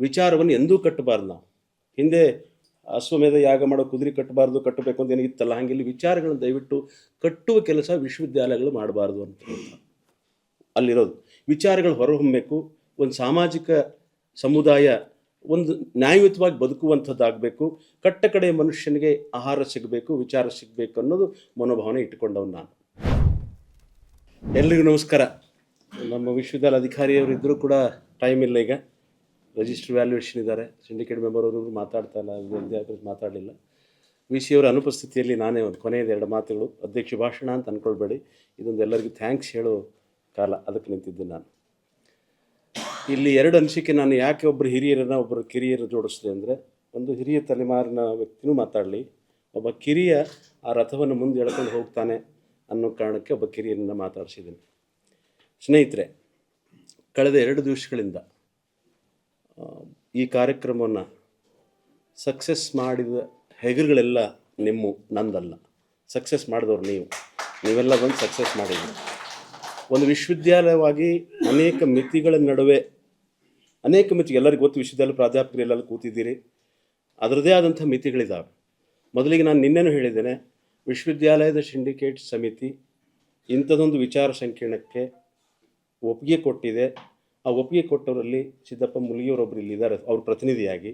ವಿಚಾರವನ್ನು ಎಂದೂ ಕಟ್ಟಬಾರ್ದು ನಾವು. ಹಿಂದೆ ಅಶ್ವಮೇಧ ಯಾಗ ಮಾಡೋ ಕುದುರೆ ಕಟ್ಟಬಾರ್ದು, ಕಟ್ಟಬೇಕು ಅಂತ ಏನಿತ್ತಲ್ಲ ಹಾಗೆ ಇಲ್ಲಿ ವಿಚಾರಗಳನ್ನು ದಯವಿಟ್ಟು ಕಟ್ಟುವ ಕೆಲಸ ವಿಶ್ವವಿದ್ಯಾಲಯಗಳು ಮಾಡಬಾರ್ದು ಅಂತ ಅಲ್ಲಿರೋದು. ವಿಚಾರಗಳು ಹೊರಹೊಮ್ಮಬೇಕು ಒಂದು ಸಾಮಾಜಿಕ ಸಮುದಾಯ ಒಂದು ನ್ಯಾಯಯುತವಾಗಿ ಬದುಕುವಂಥದ್ದಾಗಬೇಕು, ಕಟ್ಟ ಕಡೆ ಮನುಷ್ಯನಿಗೆ ಆಹಾರ ಸಿಗಬೇಕು, ವಿಚಾರ ಸಿಗಬೇಕು ಅನ್ನೋದು ಮನೋಭಾವನೆ ಇಟ್ಟುಕೊಂಡವನು ನಾನು. ಎಲ್ರಿಗೂ ನಮಸ್ಕಾರ. ನಮ್ಮ ವಿಶ್ವವಿದ್ಯಾಲಯ ಅಧಿಕಾರಿಯವರು ಇದ್ದರೂ ಕೂಡ ಟೈಮ್ ಇಲ್ಲ ಈಗ. ರಿಜಿಸ್ಟರ್ ವ್ಯಾಲ್ಯೂಯೇಷನ್ ಇದ್ದಾರೆ. ಸಿಂಡಿಕೇಟ್ ಮೆಂಬರ್ ಅವರು ಮಾತಾಡ್ತಾ ಇಲ್ಲ ಮಾತಾಡಲಿಲ್ಲ. ವಿ ಸಿ ಅವರ ಅನುಪಸ್ಥಿತಿಯಲ್ಲಿ ನಾನೇ ಒಂದು ಕೊನೆಯದು ಎರಡು ಮಾತುಗಳು. ಅಧ್ಯಕ್ಷ ಭಾಷಣ ಅಂತ ಅಂದ್ಕೊಳ್ಬೇಡಿ ಇದೊಂದು ಎಲ್ಲರಿಗೂ ಥ್ಯಾಂಕ್ಸ್ ಹೇಳೋ ಕಾಲ. ಅದಕ್ಕೆ ನಿಂತಿದ್ದೆ ನಾನು. ಇಲ್ಲಿ ಎರಡು ಅನಿಸಿಕೆ ನಾನು ಯಾಕೆ ಒಬ್ಬರು ಹಿರಿಯರನ್ನು ಒಬ್ಬರು ಕಿರಿಯರು ಜೋಡಿಸಿದೆ ಅಂದರೆ, ಒಂದು ಹಿರಿಯ ತಲೆಮಾರಿನ ವ್ಯಕ್ತಿನೂ ಮಾತಾಡಲಿ. ಒಬ್ಬ ಕಿರಿಯ ಆ ರಥವನ್ನು ಮುಂದೆ ಎಳ್ಕೊಂಡು ಹೋಗ್ತಾನೆ ಅನ್ನೋ ಕಾರಣಕ್ಕೆ ಒಬ್ಬ ಕಿರಿಯರನ್ನ ಮಾತಾಡಿಸಿದ್ದೀನಿ. ಸ್ನೇಹಿತರೆ, ಕಳೆದ ಎರಡು ದಿವಸಗಳಿಂದ ಈ ಕಾರ್ಯಕ್ರಮವನ್ನು ಸಕ್ಸಸ್ ಮಾಡಿದ ಹೆಗರುಗಳೆಲ್ಲ ನಿಮ್ಮ, ನಂದಲ್ಲ. ಸಕ್ಸಸ್ ಮಾಡಿದವ್ರು ನೀವು. ನೀವೆಲ್ಲ ಬಂದು ಸಕ್ಸಸ್ ಮಾಡಿದ್ರಿ. ಒಂದು ವಿಶ್ವವಿದ್ಯಾಲಯವಾಗಿ ಅನೇಕ ಮಿತಿಗಳ ನಡುವೆ, ಅನೇಕ ಮಿತಿ, ಎಲ್ಲರಿಗೂ ಗೊತ್ತು, ವಿಶ್ವವಿದ್ಯಾಲಯ ಪ್ರಾಧ್ಯಾಪಕರು ಎಲ್ಲರೂ ಕೂತಿದ್ದೀರಿ. ಅದರದೇ ಆದಂಥ ಮಿತಿಗಳಿದ್ದಾವೆ ಮೊದಲಿಗೆ ನಾನು ನಿನ್ನೆನೂ ಹೇಳಿದ್ದೇನೆ, ವಿಶ್ವವಿದ್ಯಾಲಯದ ಸಿಂಡಿಕೇಟ್ ಸಮಿತಿ ಇಂಥದೊಂದು ವಿಚಾರ ಸಂಕಿರಣಕ್ಕೆ ಒಪ್ಪಿಗೆ ಕೊಟ್ಟಿದೆ. ಆ ಒಪ್ಪಿಗೆ ಕೊಟ್ಟವರಲ್ಲಿ ಸಿದ್ದಪ್ಪ ಮುಲಿಯವರೊಬ್ಬರು ಇಲ್ಲಿ ಇದ್ದಾರೆ ಅವ್ರ ಪ್ರತಿನಿಧಿಯಾಗಿ.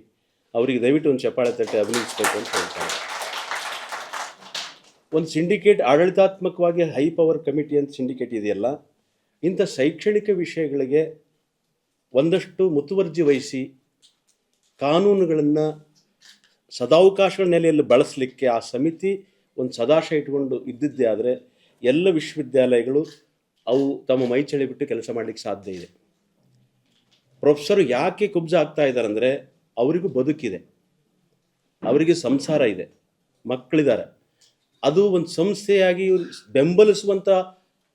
ಅವರಿಗೆ ದಯವಿಟ್ಟು ಒಂದು ಚಪ್ಪಾಳೆ ತಟ್ಟೆ ಅಭಿನಯಿಸಬೇಕು ಅಂತ ಹೇಳ್ತಾರೆ. ಒಂದು ಸಿಂಡಿಕೇಟ್ ಆಡಳಿತಾತ್ಮಕವಾಗಿ ಹೈ ಪವರ್ ಕಮಿಟಿ ಅಂತ ಸಿಂಡಿಕೇಟ್ ಇದೆಯಲ್ಲ, ಇಂಥ ಶೈಕ್ಷಣಿಕ ವಿಷಯಗಳಿಗೆ ಒಂದಷ್ಟು ಮುತುವರ್ಜಿ ವಹಿಸಿ ಕಾನೂನುಗಳನ್ನು ಸದಾವಕಾಶಗಳ ನೆಲೆಯಲ್ಲಿ ಬಳಸಲಿಕ್ಕೆ ಆ ಸಮಿತಿ ಒಂದು ಸದಾಶಯ ಇಟ್ಕೊಂಡು ಇದ್ದಿದ್ದೇ ಆದರೆ ಎಲ್ಲ ವಿಶ್ವವಿದ್ಯಾಲಯಗಳು ಅವು ತಮ್ಮ ಮೈ ಚಳಿ ಬಿಟ್ಟು ಕೆಲಸ ಮಾಡಲಿಕ್ಕೆ ಸಾಧ್ಯ ಇದೆ. ಪ್ರೊಫೆಸರ್ ಯಾಕೆ ಕುಬ್ಜ ಆಗ್ತಾ ಇದ್ದಾರೆ ಅಂದರೆ ಅವರಿಗೂ ಬದುಕಿದೆ. ಅವರಿಗೆ ಸಂಸಾರ ಇದೆ. ಮಕ್ಕಳಿದ್ದಾರೆ. ಅದು ಒಂದು ಸಂಸ್ಥೆಯಾಗಿ ಬೆಂಬಲಿಸುವಂಥ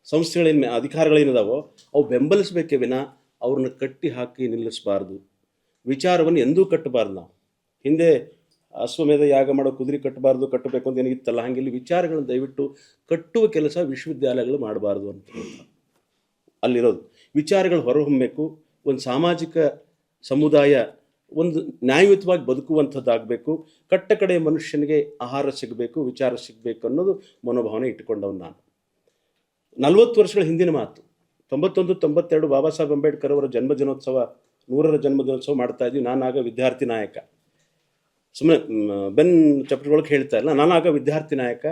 ಸಂಸ್ಥೆಗಳೇನು ಅಧಿಕಾರಗಳೇನಿದಾವೋ ಅವು ಬೆಂಬಲಿಸಬೇಕೇ ವಿನ ಅವ್ರನ್ನ ಕಟ್ಟಿ ಹಾಕಿ ನಿಲ್ಲಿಸಬಾರ್ದು. ವಿಚಾರವನ್ನು ಎಂದೂ ಕಟ್ಟಬಾರ್ದು ನಾವು. ಹಿಂದೆ ಅಶ್ವಮೇಧ ಯಾಗ ಮಾಡೋ ಕುದುರೆ ಕಟ್ಟಬಾರ್ದು, ಕಟ್ಟಬೇಕು ಅಂತ ಏನಿತ್ತಲ್ಲ ಹಾಗೆ ಇಲ್ಲಿ ವಿಚಾರಗಳನ್ನು ದಯವಿಟ್ಟು ಕಟ್ಟುವ ಕೆಲಸ ವಿಶ್ವವಿದ್ಯಾಲಯಗಳು ಮಾಡಬಾರ್ದು ಅಂತ ಅಲ್ಲಿರೋದು. ವಿಚಾರಗಳು ಹೊರಹೊಮ್ಮಬೇಕು ಒಂದು ಸಾಮಾಜಿಕ ಸಮುದಾಯ ಒಂದು ನ್ಯಾಯಯುತವಾಗಿ ಬದುಕುವಂಥದ್ದಾಗಬೇಕು, ಕಟ್ಟ ಕಡೆ ಮನುಷ್ಯನಿಗೆ ಆಹಾರ ಸಿಗಬೇಕು, ವಿಚಾರ ಸಿಗಬೇಕು ಅನ್ನೋದು ಮನೋಭಾವನೆ ಇಟ್ಟುಕೊಂಡವನು ನಾನು. ನಲವತ್ತು ವರ್ಷಗಳ ಹಿಂದಿನ ಮಾತು. ತೊಂಬತ್ತೊಂದು, ತೊಂಬತ್ತೆರಡು ಬಾಬಾ ಸಾಹೇಬ್ ಅಂಬೇಡ್ಕರ್ ಅವರ ಜನ್ಮ ದಿನೋತ್ಸವ ನೂರರ ಜನ್ಮ ದಿನೋತ್ಸವ ಮಾಡ್ತಾ ಇದ್ವಿ ನಾನಾಗ ವಿದ್ಯಾರ್ಥಿ ನಾಯಕ. ಸುಮ್ಮನೆ ಬೆನ್ ಚಪ್ರಗಳಿಗೆ ಹೇಳ್ತಾ ಇಲ್ಲ. ನಾನಾಗ ವಿದ್ಯಾರ್ಥಿ ನಾಯಕ.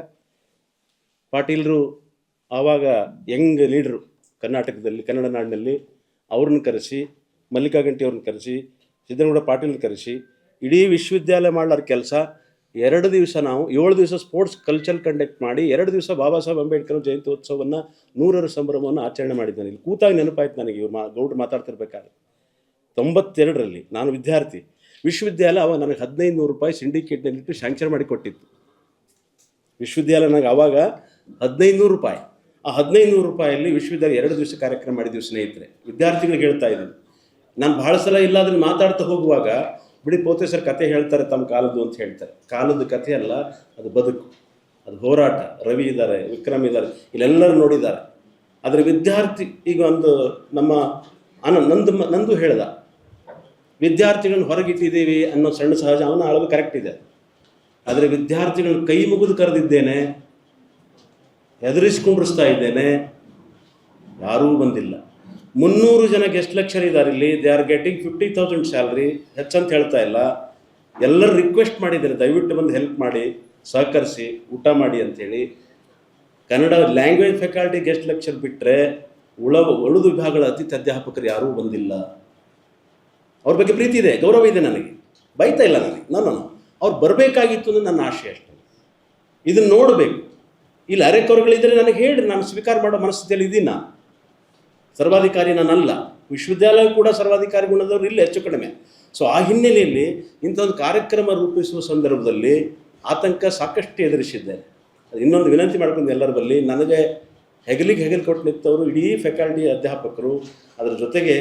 ಪಾಟೀಲರು ಆವಾಗ ಯಂಗ್ ಲೀಡ್ರು ಕರ್ನಾಟಕದಲ್ಲಿ, ಕನ್ನಡ ನಾಡಿನಲ್ಲಿ. ಅವ್ರನ್ನ ಕರೆಸಿ ಮಲ್ಲಿಕಾ ಗಂಟಿ ಅವ್ರನ್ನ ಕರೆಸಿ, ಸಿದ್ದನಗೌಡ ಪಾಟೀಲ್ನ ಕರೆಸಿ, ಇಡೀ ವಿಶ್ವವಿದ್ಯಾಲಯ ಮಾಡಲಾರ ಕೆಲಸ. ಎರಡು ದಿವಸ ನಾವು, ಏಳು ದಿವಸ ಸ್ಪೋರ್ಟ್ಸ್ ಕಲ್ಚರ್ ಕಂಡಕ್ಟ್ ಮಾಡಿ, ಎರಡು ದಿವಸ ಬಾಬಾ ಸಾಹೇಬ್ ಅಂಬೇಡ್ಕರ್ ಜಯಂತ್ಯೋತ್ಸವವನ್ನು, ನೂರರ ಸಂಭ್ರಮವನ್ನು ಆಚರಣೆ ಮಾಡಿದ್ದೇನೆ ಇಲ್ಲಿ ಕೂತಾಗ ನೆನಪಾಯ್ತು ನನಗೆ, ಇವ್ರು ಮಾ, ಗೌಡ್ರು ಮಾತಾಡ್ತಿರ್ಬೇಕಾದ್ರೆ. ತೊಂಬತ್ತೆರಡರಲ್ಲಿ ನಾನು ವಿದ್ಯಾರ್ಥಿ. ವಿಶ್ವವಿದ್ಯಾಲಯ ಅವಾಗ ನನಗೆ ಹದಿನೈದು ನೂರು ರೂಪಾಯಿ ಸಿಂಡಿಕೇಟ್ನಲ್ಲಿಟ್ಟು ಸ್ಯಾಂಕ್ಷನ್ ಮಾಡಿ ಕೊಟ್ಟಿತ್ತು. ವಿಶ್ವವಿದ್ಯಾಲಯ ನನಗೆ ಆವಾಗ ಹದಿನೈದು ನೂರು ರೂಪಾಯಿ. ಆ ಹದಿನೈದು ನೂರು ರೂಪಾಯಲ್ಲಿ ವಿಶ್ವವಿದ್ಯಾಲಯ ಎರಡು ದಿವಸ ಕಾರ್ಯಕ್ರಮ ಮಾಡಿದ್ದೀವಿ ಸ್ನೇಹಿತರೆ. ವಿದ್ಯಾರ್ಥಿಗಳಿಗೆ ಹೇಳ್ತಾ ಇದ್ದೀನಿ ನಾನು ಭಾಳ ಸಲ ಇಲ್ಲ ಅದನ್ನು ಮಾತಾಡ್ತಾ ಹೋಗುವಾಗ ಬಿಡಿ ಪೋತೆ ಸರ್ ಕತೆ ಹೇಳ್ತಾರೆ ತಮ್ಮ ಕಾಲದ್ದು ಅಂತ ಹೇಳ್ತಾರೆ. ಕಾಲದ ಕಥೆ ಅಲ್ಲ, ಅದು ಬದುಕು. ಅದು ಹೋರಾಟ. ರವಿ ಇದ್ದಾರೆ, ವಿಕ್ರಮ್ ಇದ್ದಾರೆ, ಇಲ್ಲೆಲ್ಲರೂ ನೋಡಿದ್ದಾರೆ. ಆದರೆ ವಿದ್ಯಾರ್ಥಿ, ಈಗ ಒಂದು ನಮ್ಮ ಅನ ನಂದು ನಂದು ಹೇಳ್ದ, ವಿದ್ಯಾರ್ಥಿಗಳನ್ನು ಹೊರಗಿಟ್ಟಿದ್ದೀವಿ ಅನ್ನೋ ಸಣ್ಣ ಸಹಜ, ಅವನ ಅಳವು ಕರೆಕ್ಟ್ ಇದೆ. ಆದರೆ ವಿದ್ಯಾರ್ಥಿಗಳನ್ನು ಕೈ ಮುಗಿದು ಕರೆದಿದ್ದೇನೆ ಹೆದರಿಸ್ಕೊಂಡಿಸ್ತಾ ಇದ್ದೇನೆ. ಯಾರೂ ಬಂದಿಲ್ಲ. ಮುನ್ನೂರು ಜನ ಗೆಸ್ಟ್ ಲೆಕ್ಚರ್ ಇದ್ದಾರೆ ಇಲ್ಲಿ. They are getting fifty thousand salary ಹೆಚ್ಚಂತ ಹೇಳ್ತಾ ಇಲ್ಲ. ಎಲ್ಲರೂ ರಿಕ್ವೆಸ್ಟ್ ಮಾಡಿದ್ದಾರೆ. ದಯವಿಟ್ಟು ಬಂದು ಹೆಲ್ಪ್ ಮಾಡಿ, ಸಹಕರಿಸಿ, ಊಟ ಮಾಡಿ ಅಂಥೇಳಿ Kannada language faculty guest lecture ಬಿಟ್ಟರೆ ಉಳ ಉಳಿದ ವಿಭಾಗಗಳ ಅತಿಥಿ ಅಧ್ಯಾಪಕರು ಯಾರೂ ಬಂದಿಲ್ಲ. ಅವ್ರ ಬಗ್ಗೆ ಪ್ರೀತಿ ಇದೆ. ಗೌರವ ಇದೆ ನನಗೆ. ಬೈತಾ ಇಲ್ಲ ನನಗೆ. ನಾನು ಅವ್ರು ಬರಬೇಕಾಗಿತ್ತು ಅನ್ನೋದು ನನ್ನ ಆಶೆ ಅಷ್ಟೇ. ಇದನ್ನು ನೋಡಬೇಕು. ಇಲ್ಲಿ ಅರೆಕೊರಗಳಿದ್ದರೆ ನನಗೆ ಹೇಳಿ ನಾನು ಸ್ವೀಕಾರ ಮಾಡೋ ಮನಸ್ಥಿತಿಯಲ್ಲಿ ಇದ್ದೀನಿ? ನಾನು ಸರ್ವಾಧಿಕಾರಿ ನಾನಲ್ಲ. ವಿಶ್ವವಿದ್ಯಾಲಯ ಕೂಡ ಸರ್ವಾಧಿಕಾರಿ ಗುಣದವರು ಇಲ್ಲಿ ಹೆಚ್ಚು ಕಡಿಮೆ. ಸೊ ಆ ಹಿನ್ನೆಲೆಯಲ್ಲಿ ಇಂಥ ಒಂದು ಕಾರ್ಯಕ್ರಮ ರೂಪಿಸುವ ಸಂದರ್ಭದಲ್ಲಿ ಆತಂಕ ಸಾಕಷ್ಟು ಎದುರಿಸಿದ್ದೇನೆ ಇನ್ನೊಂದು ವಿನಂತಿ ಮಾಡ್ಕೊಂಡು ಎಲ್ಲರ ಬಲ್ಲಿ ನನಗೆ ಹೆಗಲಿಗೆ ಹೆಗಲು ಕೊಟ್ಟು ನಿಂತವರು ಇಡೀ ಫ್ಯಾಕಲ್ಟಿ ಅಧ್ಯಾಪಕರು, ಅದರ ಜೊತೆಗೆ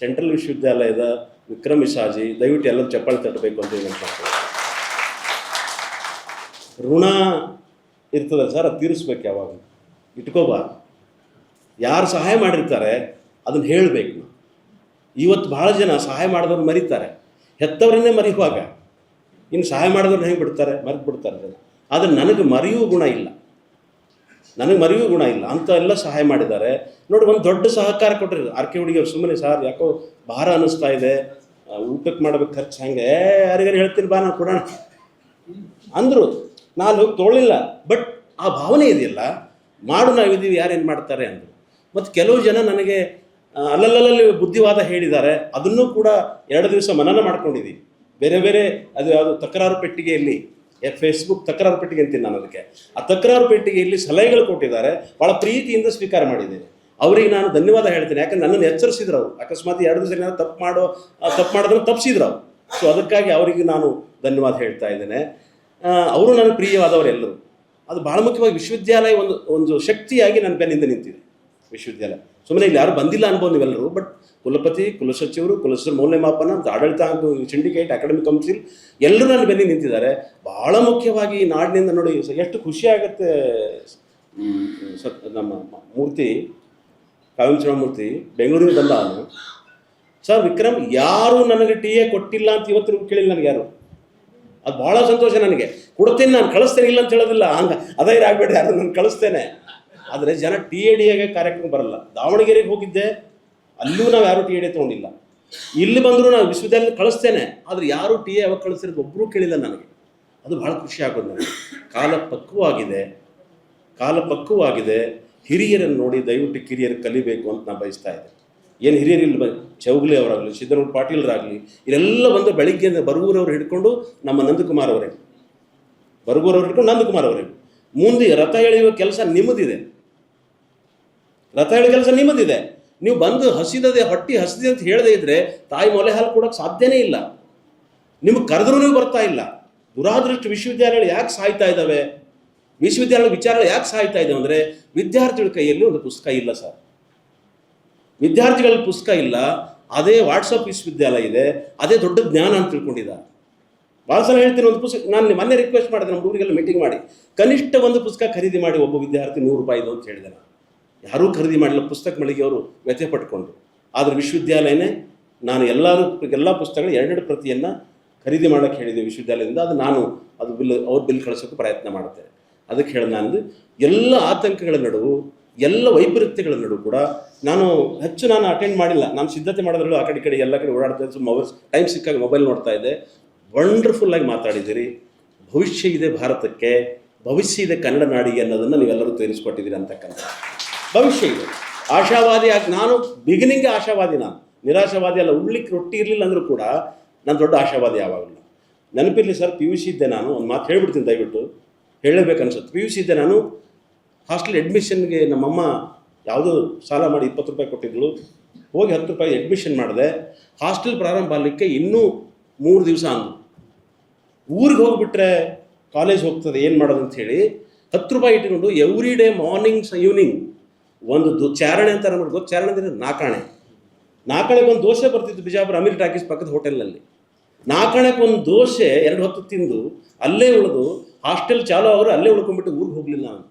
ಸೆಂಟ್ರಲ್ ವಿಶ್ವವಿದ್ಯಾಲಯದ ವಿಕ್ರಮ್ ಇಸಾಜಿ, ದಯವಿಟ್ಟು ಎಲ್ಲರೂ ಚಪ್ಪಾಳೆ ತಟ್ಟಬೇಕು ಅಂತ ವಿನಂತಿ ಋಣ ಇರ್ತದೆ ಸರ್, ಅದು ತೀರಿಸ್ಬೇಕು ಯಾವಾಗ? ಇಟ್ಕೋಬಾರ್ದು ಯಾರು ಸಹಾಯ ಮಾಡಿರ್ತಾರೆ, ಅದನ್ನು ಹೇಳಬೇಕು. ಇವತ್ತು ಭಾಳ ಜನ ಸಹಾಯ ಮಾಡಿದವ್ರು ಮರೀತಾರೆ. ಹೆತ್ತವರನ್ನೇ ಮರೆಯುವಾಗ ಇನ್ನು ಸಹಾಯ ಮಾಡಿದವ್ರನ್ನ ಹೆಂಗೆ ಬಿಡ್ತಾರೆ? ಮರೆತು ಬಿಡ್ತಾರೆ ಜನ. ಆದರೆ ನನಗೆ ಮರೆಯುವ ಗುಣ ಇಲ್ಲ. ನನಗೆ ಮರೆಯುವ ಗುಣ ಇಲ್ಲ. ಅಂತ ಎಲ್ಲ ಸಹಾಯ ಮಾಡಿದ್ದಾರೆ. ನೋಡಿ, ಒಂದು ದೊಡ್ಡ ಸಹಕಾರ ಕೊಟ್ಟರು ಆರ್ ಕೆ ಹುಡುಗಿಯವ್ರು ಸುಮ್ಮನೆ, ಸಾರ್, ಯಾಕೋ ಭಾರ ಅನ್ನಿಸ್ತಾ ಇದೆ. ಊಟಕ್ಕೆ ಮಾಡ್ಬೇಕು ಖರ್ಚು ಹಂಗೆ. ಯಾರಿಗಾರು ಹೇಳ್ತೀನಿ ಬಾ, ನಾನು ಕೊಡೋಣ. ಅಂದರು. ನಾನು ಹೋಗಿ ತೊಗೊಳ್ಳಿಲ್ಲ. ಬಟ್ ಆ ಭಾವನೆ ಇದೆಯಲ್ಲ, ಮಾಡು ನಾವಿದ್ದೀವಿ ಯಾರೇನು ಮಾಡ್ತಾರೆ ಅಂದರು. ಮತ್ತು ಕೆಲವು ಜನ ನನಗೆ ಅಲ್ಲಲ್ಲಲ್ಲಿ ಬುದ್ಧಿವಾದ ಹೇಳಿದ್ದಾರೆ. ಅದನ್ನೂ ಕೂಡ ಎರಡು ದಿವಸ ಮನನ ಮಾಡ್ಕೊಂಡಿದ್ದೀನಿ ಬೇರೆ ಬೇರೆ, ಅದು ಯಾವುದು ತಕರಾರು ಪೆಟ್ಟಿಗೆಯಲ್ಲಿ ಫೇಸ್ಬುಕ್ ತಕರಾರು ಪೆಟ್ಟಿಗೆ ಅಂತೀನಿ ನಾನು ಅದಕ್ಕೆ. ಆ ತಕರಾರು ಪೆಟ್ಟಿಗೆಯಲ್ಲಿ ಸಲಹೆಗಳು ಕೊಟ್ಟಿದ್ದಾರೆ. ಭಾಳ ಪ್ರೀತಿಯಿಂದ ಸ್ವೀಕಾರ ಮಾಡಿದ್ದೇನೆ. ಅವರಿಗೆ ನಾನು ಧನ್ಯವಾದ ಹೇಳ್ತೇನೆ. ಯಾಕಂದ್ರೆ ನನ್ನನ್ನು ಎಚ್ಚರಿಸಿದ್ರು ಅವರು. ಅಕಸ್ಮಾತ್ ಎರಡು ದಿವಸ ಏನಾದ್ರು ತಪ್ಪು ಮಾಡೋ ತಪ್ಪು ಮಾಡೋದನ್ನು ತಪ್ಪಿಸಿದ್ರು ಅವರು. ಸೊ ಅದಕ್ಕಾಗಿ ಅವರಿಗೆ ನಾನು ಧನ್ಯವಾದ ಹೇಳ್ತಾ ಇದ್ದೇನೆ. ಅವರು ನನ್ನ ಪ್ರಿಯವಾದವರೆಲ್ಲರೂ. ಅದು ಭಾಳ ಮುಖ್ಯವಾಗಿ ವಿಶ್ವವಿದ್ಯಾಲಯ ಒಂದು ಒಂದು ಶಕ್ತಿಯಾಗಿ ನನ್ನ ಬೆನ್ನಿಂದ ನಿಂತಿದೆ ವಿಶ್ವವಿದ್ಯಾಲಯ. ಸುಮ್ಮನೆ ಇಲ್ಲಿ ಯಾರು ಬಂದಿಲ್ಲ ಅನ್ಬೋದು ನೀವೆಲ್ಲರೂ ಬಟ್ ಕುಲಪತಿ ಕುಲಸಚಿವರು ಕುಲಸಚಿವರು ಮೌಲ್ಯಮಾಪನ ಆಡಳಿತ ಸಿಂಡಿಕೇಟ್, ಅಕಾಡೆಮಿಕ್ ಕೌನ್ಸಿಲ್, ಎಲ್ಲರೂ ನನ್ನ ಬೆನ್ನಿ ನಿಂತಿದ್ದಾರೆ. ಭಾಳ ಮುಖ್ಯವಾಗಿ ನಾಡಿನಿಂದ ನೋಡಿ ಎಷ್ಟು ಖುಷಿ ಆಗುತ್ತೆ ಸತ್ ನಮ್ಮ ಮೂರ್ತಿ ಕಾವ್ಯಂ ಮೂರ್ತಿ ಬೆಂಗಳೂರಿಗೆ ಬಂದ ಸರ್, ವಿಕ್ರಮ್, ಯಾರು ನನಗೆ ಟಿ ಎ ಕೊಟ್ಟಿಲ್ಲ ಅಂತ ಇವತ್ತು ಕೇಳಿಲ್ಲ ನನಗೆ ಯಾರು? ಅದು ಭಾಳ ಸಂತೋಷ ನನಗೆ. ಕೊಡ್ತೀನಿ, ನಾನು ಕಳಿಸ್ತೇನೆ, ಇಲ್ಲ ಅಂತ ಹೇಳೋದಿಲ್ಲ. ಹಂಗೆ, ಅದೇ ಆಗಬೇಡಿ ಯಾರು ನಾನು ಕಳಿಸ್ತೇನೆ. ಆದರೆ ಜನ ಟಿ ಎ ಡಿ ಎಗೆ ಕಾರ್ಯಕ್ರಮ ಬರಲ್ಲ. ದಾವಣಗೆರೆಗೆ ಹೋಗಿದ್ದೆ, ಅಲ್ಲೂ ನಾವು ಯಾರೂ ಟಿ ಎ ಡಿ ತೊಗೊಂಡಿಲ್ಲ. ಇಲ್ಲಿ ಬಂದರೂ ನಾನು ವಿಶ್ವವಿದ್ಯಾಲಯ ಕಳಿಸ್ತೇನೆ. ಆದರೆ ಯಾರು ಟಿ ಎ ಯಾವಾಗ ಕಳಿಸ್ತಿರೋದು ಒಬ್ಬರೂ ಕೇಳಿಲ್ಲ ನನಗೆ. ಅದು ಭಾಳ ಖುಷಿ ಆಗೋದು ನನಗೆ. ಕಾಲ ಪಕ್ವವಾಗಿದೆ. ಕಾಲ ಪಕ್ವವಾಗಿದೆ. ಹಿರಿಯರನ್ನು ನೋಡಿ ದಯವಿಟ್ಟು ಕಿರಿಯರು ಕಲಿಬೇಕು ಅಂತ ನಾನು ಬಯಸ್ತಾ ಇದ್ದೆ ಏನು ಹಿರಿಯರಿಲ್ಲ ಚೌಗ್ಲಿ ಅವರಾಗಲಿ, ಸಿದ್ದರಾಮಯ್ಯ ಪಾಟೀಲ್ರಾಗಲಿ ಇದೆಲ್ಲ ಬಂದು ಬೆಳಿಗ್ಗೆಯಿಂದ ಬರಗೂರವ್ರು ಹಿಡ್ಕೊಂಡು ನಮ್ಮ ನಂದಕುಮಾರ್ ಅವರೇ. ಬರಗೂರವ್ರು ಹಿಡ್ಕೊಂಡು ನಂದಕುಮಾರ್ ಅವರೇ. ಮುಂದೆ ರಥ ಎಳೆಯುವ ಕೆಲಸ ನಿಮ್ಮದಿದೆ. ರಥ ಎಳೆಯುವ ಕೆಲಸ ನಿಮ್ಮದಿದೆ. ನೀವು ಬಂದು ಹಸಿದದೆ, ಹೊಟ್ಟಿ ಹಸಿದೆ ಅಂತ ಹೇಳದೇ ಇದ್ರೆ ತಾಯಿ ಮೊಲೆ ಹಾಲು ಕೊಡೋಕೆ ಸಾಧ್ಯನೇ ಇಲ್ಲ. ನಿಮಗೆ ಕರೆದ್ರೂ ನೀವು ಬರ್ತಾ ಇಲ್ಲ. ದುರಾದೃಷ್ಟ ವಿಶ್ವವಿದ್ಯಾಲಯಗಳು ಯಾಕೆ ಸಾಯ್ತಾ ಇದ್ದಾವೆ ವಿಶ್ವವಿದ್ಯಾಲಯ ವಿಚಾರಗಳು ಯಾಕೆ ಸಾಯ್ತಾ ಇದ್ದಾವೆ ಅಂದರೆ ವಿದ್ಯಾರ್ಥಿಗಳ ಕೈಯಲ್ಲಿ ಒಂದು ಪುಸ್ತಕ ಇಲ್ಲ ಸರ್. ವಿದ್ಯಾರ್ಥಿಗಳ ಪುಸ್ತಕ ಇಲ್ಲ, ಅದೇ ವಾಟ್ಸಪ್ ವಿಶ್ವವಿದ್ಯಾಲಯ ಇದೆ, ಅದೇ ದೊಡ್ಡ ಜ್ಞಾನ ಅಂತ ತಿಳ್ಕೊಂಡಿದ್ದ ಭಾಳ ಸಲ ಹೇಳ್ತೀನಿ ಒಂದು ಪುಸ್ತಕ, ನಾನು ಮೊನ್ನೆ ರಿಕ್ವೆಸ್ಟ್ ಮಾಡಿದೆ, ನಮ್ಮ ಹುಡುಗರಿಗೆಲ್ಲ ಮೀಟಿಂಗ್ ಮಾಡಿ. ಕನಿಷ್ಠ ಒಂದು ಪುಸ್ತಕ ಖರೀದಿ ಮಾಡಿ ಒಬ್ಬ ವಿದ್ಯಾರ್ಥಿ ನೂರು ರೂಪಾಯಿ ಇದು ಅಂತ ಹೇಳಿದೆ ನಾನು. ಯಾರೂ ಖರೀದಿ ಮಾಡಿಲ್ಲ, ಪುಸ್ತಕ ಮಳಿಗೆ ಅವರು ವ್ಯಥೆ ಪಟ್ಕೊಂಡು. ಆದರೆ ವಿಶ್ವವಿದ್ಯಾಲಯನೇ ನಾನು ಎಲ್ಲರೂ, ಎಲ್ಲ ಪುಸ್ತಕಗಳು ಎರಡೆರಡು ಪ್ರತಿಯನ್ನು ಖರೀದಿ ಮಾಡೋಕ್ಕೆ ಹೇಳಿದೆ ವಿಶ್ವವಿದ್ಯಾಲಯದಿಂದ. ಅದು ನಾನು, ಅದು ಬಿಲ್, ಅವ್ರ ಬಿಲ್ ಕಳಿಸೋಕೆ ಪ್ರಯತ್ನ ಮಾಡ್ತೇನೆ ಅದಕ್ಕೆ ಹೇಳಿ ನಾನು ಎಲ್ಲ ಆತಂಕಗಳ ನಡುವು ಎಲ್ಲ ವೈಪರೀತ್ಯಗಳ ನಡುವು ಕೂಡ ನಾನು ಹೆಚ್ಚು ನಾನು ಅಟೆಂಡ್ ಮಾಡಿಲ್ಲ. ನಾನು ಸಿದ್ಧತೆ ಮಾಡೋದ್ರಲ್ಲೂ ಆ ಕಡೆ ಕಡೆ ಎಲ್ಲ ಕಡೆ ಓಡಾಡ್ತಾ ಇದ್ದೆ. ಮೊಬೈಲ್ ಟೈಮ್ ಸಿಕ್ಕಾಗ ಮೊಬೈಲ್ ನೋಡ್ತಾ ಇದ್ದೆ. ವಂಡರ್ಫುಲ್ ಆಗಿ ಮಾತಾಡಿದ್ದೀರಿ. ಭವಿಷ್ಯ ಇದೆ ಭಾರತಕ್ಕೆ. ಭವಿಷ್ಯ ಇದೆ ಕನ್ನಡ ನಾಡಿಗೆ ಅನ್ನೋದನ್ನು ನೀವೆಲ್ಲರೂ ತೋರಿಸ್ಕೊಟ್ಟಿದ್ದೀರಿ ಅಂತಕ್ಕಂಥ. ಭವಿಷ್ಯ ಇದೆ. ಆಶಾವಾದಿ ಆಗಿ ನಾನು ಬಿಗಿನಿಂಗ್ ಆಶಾವಾದಿ ನಾನು. ನಿರಾಶಾವಾದಿ ಅಲ್ಲ, ಉಳ್ಳಿಕ್ಕೆ ರೊಟ್ಟಿ ಇರಲಿಲ್ಲ ಅಂದರೂ ಕೂಡ ನಾನು ದೊಡ್ಡ ಆಶಾವಾದಿ ಯಾವಾಗಲೂ. ನೆನಪಿರಲಿ ಸರ್ ಪಿ ಯು ಸಿ ಇದ್ದೆ ನಾನು. ಒಂದು ಮಾತು ಹೇಳ್ಬಿಡ್ತೀನಿ ದಯವಿಟ್ಟು. ಹೇಳಬೇಕು ಅನ್ಸುತ್ತೆ ಪಿ ಯು ಸಿ ಇದ್ದೆ ನಾನು. ಹಾಸ್ಟೆಲ್ ಅಡ್ಮಿಷನ್ಗೆ ನಮ್ಮಮ್ಮ ಯಾವುದೋ ಸಾಲ ಮಾಡಿ ಇಪ್ಪತ್ತು ರೂಪಾಯಿ ಕೊಟ್ಟಿದ್ದಳು. ಹೋಗಿ ಹತ್ತು ರೂಪಾಯಿ ಅಡ್ಮಿಷನ್ ಮಾಡಿದೆ. ಹಾಸ್ಟೆಲ್ ಪ್ರಾರಂಭ ಆಗಲಿಕ್ಕೆ ಇನ್ನೂ ಮೂರು ದಿವಸ ಅಂದು ಊರಿಗೆ ಹೋಗ್ಬಿಟ್ರೆ ಕಾಲೇಜ್ ಹೋಗ್ತದೆ, ಏನು ಮಾಡೋದು ಅಂತ ಹೇಳಿ ಹತ್ತು ರೂಪಾಯಿ ಇಟ್ಕೊಂಡು ಎವ್ರಿ ಡೇ ಮಾರ್ನಿಂಗ್ ಈವ್ನಿಂಗ್ ಒಂದು ದು ಚಾರಣೆ ಅಂತ ಗೊತ್ತು. ಚಾರಣೆ ಅಂದರೆ ನಾಕಾಣೆ. ನಾಕಾಣೆಗೆ ಒಂದು ದೋಸೆ ಬರ್ತಿತ್ತು ಬಿಜಾಪುರ ಅಮೀರ್ ಟಾಕೀಸ್ ಪಕ್ಕದ ಹೋಟೆಲ್ನಲ್ಲಿ. ನಾಕಾಣೆಗೆ ಒಂದು ದೋಸೆ ಎರಡು ಹೊತ್ತು ತಿಂದು ಅಲ್ಲೇ ಉಳಿದು ಹಾಸ್ಟೆಲ್ ಚಾಲೋ ಅವರು ಅಲ್ಲೇ ಉಳ್ಕೊಂಡ್ಬಿಟ್ಟು ಊರಿಗೆ ಹೋಗಲಿಲ್ಲ ನಾನು.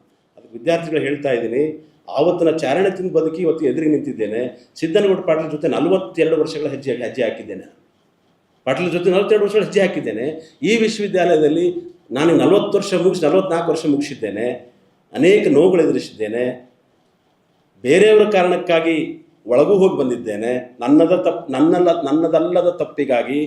ವಿದ್ಯಾರ್ಥಿಗಳು ಹೇಳ್ತಾ ಇದ್ದೀನಿ, ಆವತ್ತಿನ ಚಾರಣದಿಂದ ಬದುಕಿ ಇವತ್ತು ಎದುರಿಗೆ ನಿಂತಿದ್ದೇನೆ. ಸಿದ್ದನಗೌಡ ಪಾಟೀಲ್ ಜೊತೆ ನಲವತ್ತೆರಡು ವರ್ಷಗಳ ಹೆಜ್ಜೆ ಹೆಜ್ಜೆ ಹಾಕಿದ್ದೇನೆ. ಪಾಟೀಲ್ ಜೊತೆ ನಲವತ್ತೆರಡು ವರ್ಷಗಳ ಹೆಜ್ಜೆ ಹಾಕಿದ್ದೇನೆ. ಈ ವಿಶ್ವವಿದ್ಯಾಲಯದಲ್ಲಿ ನಾನು ನಲವತ್ತು ವರ್ಷ ಮುಗಿಸಿ, ನಲವತ್ನಾಲ್ಕು ವರ್ಷ ಮುಗಿಸಿದ್ದೇನೆ. ಅನೇಕ ನೋವುಗಳು ಎದುರಿಸಿದ್ದೇನೆ. ಬೇರೆಯವರ ಕಾರಣಕ್ಕಾಗಿ ಒಳಗೂ ಹೋಗಿ ಬಂದಿದ್ದೇನೆ. ನನ್ನದ ತಪ್ಪು ನನ್ನಲ್ಲ, ನನ್ನದಲ್ಲದ ತಪ್ಪಿಗಾಗಿ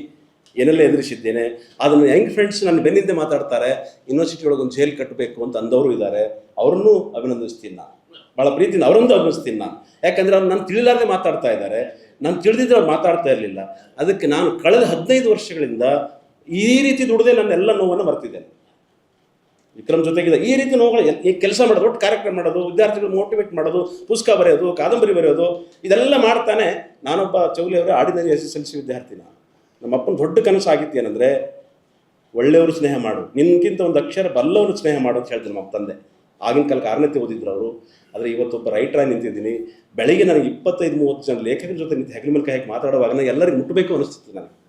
ಏನೆಲ್ಲ ಎದುರಿಸಿದ್ದೇನೆ ಅದನ್ನು ಯಂಗ್ ಫ್ರೆಂಡ್ಸ್ ನನ್ನ ಬೆನ್ನಿಂದೆ ಮಾತಾಡ್ತಾರೆ ಯೂನಿವರ್ಸಿಟಿ ಒಳಗೆ ಒಂದು ಜೈಲ್ ಕಟ್ಟಬೇಕು ಅಂತ ಅಂದವರು ಇದ್ದಾರೆ ಅವ್ರನ್ನೂ ಅಭಿನಂದಿಸ್ತೀನಿ ನಾನು. ಭಾಳ ಪ್ರೀತಿಯಿಂದ ಅವರೊಂದು ಅಭಿನಂದಿಸ್ತೀನಿ ನಾನು. ಯಾಕಂದರೆ ಅವ್ರು ನಾನು ತಿಳಿಲಾರದೆ ಮಾತಾಡ್ತಾ ಇದ್ದಾರೆ ನಾನು ತಿಳಿದಿದ್ದರೆ ಅವ್ರು ಮಾತಾಡ್ತಾ ಇರಲಿಲ್ಲ. ಅದಕ್ಕೆ ನಾನು ಕಳೆದ ಹದಿನೈದು ವರ್ಷಗಳಿಂದ ಈ ರೀತಿ ದುಡ್ದೇ ನನ್ನ ಎಲ್ಲ ನೋವನ್ನು ಬರ್ತಿದ್ದೇನೆ ವಿಕ್ರಮ್ ಜೊತೆಗಿದೆ ಈ ರೀತಿ ನೋವುಗಳು ಈ ಕೆಲಸ ಮಾಡೋದು, ಒಟ್ಟು ಕಾರ್ಯಕ್ರಮ ಮಾಡೋದು, ವಿದ್ಯಾರ್ಥಿಗಳು ಮೋಟಿವೇಟ್ ಮಾಡೋದು, ಪುಸ್ತಕ ಬರೆಯೋದು, ಕಾದಂಬರಿ ಬರೆಯೋದು, ಇದೆಲ್ಲ ಮಾಡ್ತಾನೆ ನಾನೊಬ್ಬ ಚೌಲಿ ಅವರ ordinary S S L C ವಿದ್ಯಾರ್ಥಿ ನಾನು. ನಮ್ಮ ಅಪ್ಪನ ದೊಡ್ಡ ಕನಸು ಆಗಿತ್ತು ಏನಂದರೆ, ಒಳ್ಳೆಯವರು ಸ್ನೇಹ ಮಾಡು. ನಿನ್ಗಿಂತ ಒಂದು ಅಕ್ಷರ ಬಲ್ಲವರು ಸ್ನೇಹ ಮಾಡು ಅಂತ ಹೇಳ್ತಾರೆ ನಮ್ಮ ತಂದೆ. ಆಗಿನ ಕಾಲಕ್ಕೆ ಆರನೇತಿ ಓದಿದ್ರು ಅವರು. ಆದರೆ ಇವತ್ತೊಬ್ಬ ರೈಟ್ರಾಗಿ ನಿಂತಿದ್ದೀನಿ. ಬೆಳಿಗ್ಗೆ ನನಗೆ ಇಪ್ಪತ್ತೈದು, ಮೂವತ್ತು ಜನ ಲೇಖಕರ ಜೊತೆ ನಿಂತು ಹೆಗಲ ಮೇಲೆ ಹಾಕಿ ಮಾತಾಡುವಾಗ ನಾನು ಎಲ್ಲರಿಗೂ ಮುಟ್ಟಬೇಕು ಅನಿಸ್ತಿತ್ತು ನನಗೆ.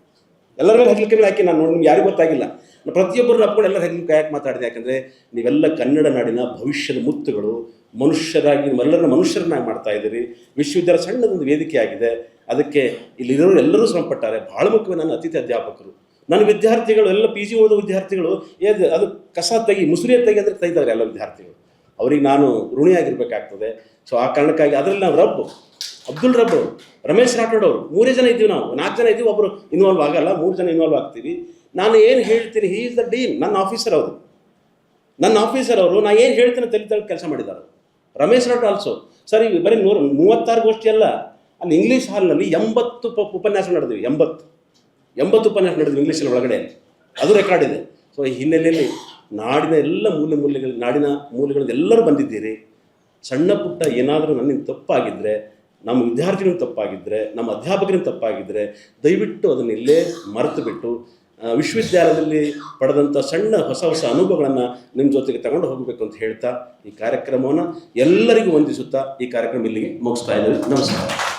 ಎಲ್ಲರ ಮೇಲೆ ಹಾಕಿ ನಾನು ನಿಮ್ಗೆ ಯಾರಿಗೂ ಗೊತ್ತಾಗಿಲ್ಲ. ನಾನು ಪ್ರತಿಯೊಬ್ಬರನ್ನ ಅಪ್ಕೊಂಡು ಎಲ್ಲರ ಹೆಗ್ಲಿಕ್ಕೆ ಯಾಕೆ ಮಾತಾಡಿದೆ. ಯಾಕಂದರೆ ನೀವೆಲ್ಲ ಕನ್ನಡ ನಾಡಿನ ಭವಿಷ್ಯದ ಮುತ್ತುಗಳು, ಮನುಷ್ಯರಾಗಿ ಎಲ್ಲರನ್ನ ಮನುಷ್ಯರನ್ನಾಗಿ ಮಾಡ್ತಾ ಇದ್ದೀರಿ. ವಿಶ್ವವಿದ್ಯಾಲಯ ಸಣ್ಣದೊಂದು ವೇದಿಕೆ ಆಗಿದೆ ಅದಕ್ಕೆ ಇಲ್ಲಿರೋರು ಎಲ್ಲರೂ ಶ್ರಮಪಟ್ಟಾರೆ ಭಾಳ ಮುಖ್ಯವಾಗಿ ನನ್ನ ಅತಿಥಿ ಅಧ್ಯಾಪಕರು. ನನ್ನ ವಿದ್ಯಾರ್ಥಿಗಳು, ಎಲ್ಲ ಪಿ ಜಿ ಓದೋ ವಿದ್ಯಾರ್ಥಿಗಳು, ಏದು ಅದು ಕಸ ತೆಗಿ, ಮುಸುರಿ ತೆಗಿ ಅಂದರೆ ತೆಗಿತಾರೆ ಎಲ್ಲ ವಿದ್ಯಾರ್ಥಿಗಳು. ಅವ್ರಿಗೆ ನಾನು ಋಣಿಯಾಗಿರ್ಬೇಕಾಗ್ತದೆ. ಸೊ ಆ ಕಾರಣಕ್ಕಾಗಿ ಅದರಲ್ಲಿ ನಾವು ರಬ್ ಅಬ್ದುಲ್ ರಬ್ ಅವರು, ರಮೇಶ್ ರಾಠೋಡ್ ಅವರು. ಮೂರೇ ಜನ ಇದ್ದೀವಿ ನಾವು. ನಾಲ್ಕು ಜನ ಇದ್ದೀವಿ ಒಬ್ಬರು ಇನ್ವಾಲ್ವ್ ಆಗಲ್ಲ. ಮೂರು ಜನ ಇನ್ವಾಲ್ವ್ ಆಗ್ತೀವಿ. ನಾನು ಏನು ಹೇಳ್ತೀನಿ ಹೀ ಇಸ್ ದ ಡೀನ್ ನನ್ನ ಆಫೀಸರ್ ಅವರು. ನನ್ನ ಆಫೀಸರ್ ಅವರು ನಾನು ಏನು ಹೇಳ್ತೀನಿ ತಲೆ ತಲೆ ಕೆಲಸ ಮಾಡಿದ್ದಾರೆ. ರಮೇಶ್ ರಾಠೋಡ್ ಆಲ್ಸೋ ಸರಿ, ಬರೀ ನೂರು, ಮೂವತ್ತಾರು ಗೋಷ್ಠಿ ಅಲ್ಲ. ಅಲ್ಲಿ ಇಂಗ್ಲೀಷ್ ಹಾಲ್ನಲ್ಲಿ ಎಂಬತ್ತು ಪ ಉಪನ್ಯಾಸ ನಡೆದಿವಿ, ಎಂಬತ್ತು. ಎಂಬತ್ತು ಉಪನ್ಯಾಸ ನಡೆದಿವಿ ಇಂಗ್ಲೀಷಲ್ಲಿ ಒಳಗಡೆ. ಅದು ರೆಕಾರ್ಡ್ ಇದೆ. ಸೊ ಈ ಹಿನ್ನೆಲೆಯಲ್ಲಿ ನಾಡಿನ ಎಲ್ಲ ಮೂಲೆ ಮೂಲೆಗಳು ನಾಡಿನ ಮೂಲೆಗಳಲ್ಲಿ ಎಲ್ಲರೂ ಬಂದಿದ್ದೀರಿ. ಸಣ್ಣ ಪುಟ್ಟ ಏನಾದರೂ ನನ್ನಿಂದ ತಪ್ಪಾಗಿದ್ದರೆ ನಮ್ಮ ವಿದ್ಯಾರ್ಥಿಗಳು ತಪ್ಪಾಗಿದ್ದರೆ ನಮ್ಮ ಅಧ್ಯಾಪಕರಿಂದ ತಪ್ಪಾಗಿದ್ದರೆ ದಯವಿಟ್ಟು ಅದನ್ನು ಇಲ್ಲೇ ಮರೆತು ಬಿಟ್ಟು ವಿಶ್ವವಿದ್ಯಾಲಯದಲ್ಲಿ ಪಡೆದಂಥ ಸಣ್ಣ ಹೊಸ ಹೊಸ ಅನುಭವಗಳನ್ನು ನಿಮ್ಮ ಜೊತೆಗೆ ತಗೊಂಡು ಹೋಗಬೇಕು ಅಂತ ಹೇಳ್ತಾ ಈ ಕಾರ್ಯಕ್ರಮವನ್ನು ಎಲ್ಲರಿಗೂ ವಂದಿಸುತ್ತಾ ಈ ಕಾರ್ಯಕ್ರಮ ಇಲ್ಲಿಗೆ ಮುಗಿಸ್ತಾ ಇದ್ದೇವೆ. ನಮಸ್ಕಾರ.